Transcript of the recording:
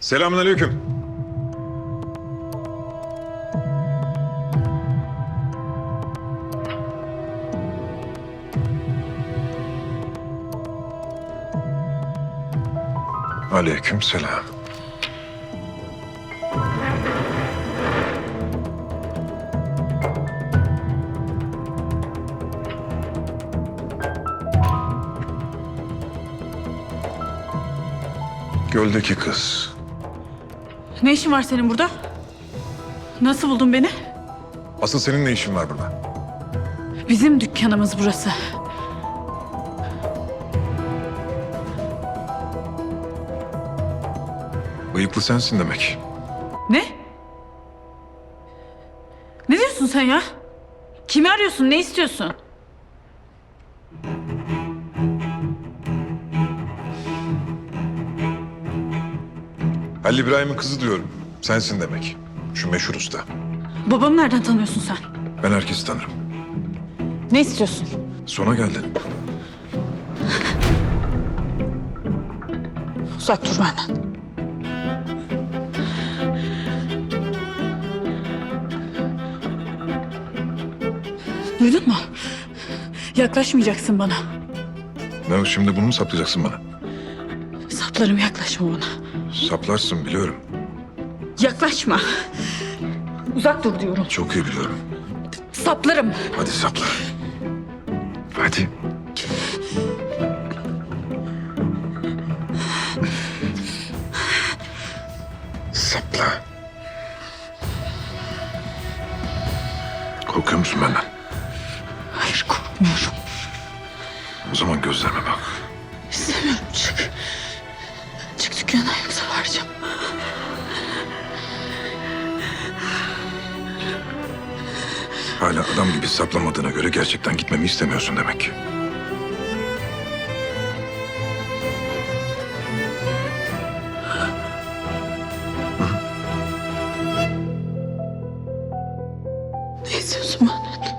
Selamünaleyküm. Aleyküm selam. Göldeki kız. Ne işin var senin burada? Nasıl buldun beni? Asıl senin ne işin var burada? Bizim dükkanımız burası. Bıyıklı sensin demek. Ne? Ne diyorsun sen ya? Kimi arıyorsun? Ne istiyorsun? Halil İbrahim'in kızı diyorum. Sensin demek. Şu meşhur usta. Babamı nereden tanıyorsun sen? Ben herkesi tanırım. Ne istiyorsun? Sona geldin. Uzak dur benden. Duydun mu? Yaklaşmayacaksın bana. Ne şimdi bunu mu saplayacaksın bana? Saplarım yaklaşma bana. Saplarsın biliyorum. Yaklaşma. Uzak dur diyorum. Çok iyi biliyorum. Saplarım. Hadi sapla. Hadi. Sapla. Korkuyor musun benden? Hayır korkmuyorum. O zaman gözlerime bak. İstemiyorum Hala adam gibi saplamadığına göre gerçekten gitmemi istemiyorsun demek. Ne istiyorsun benden?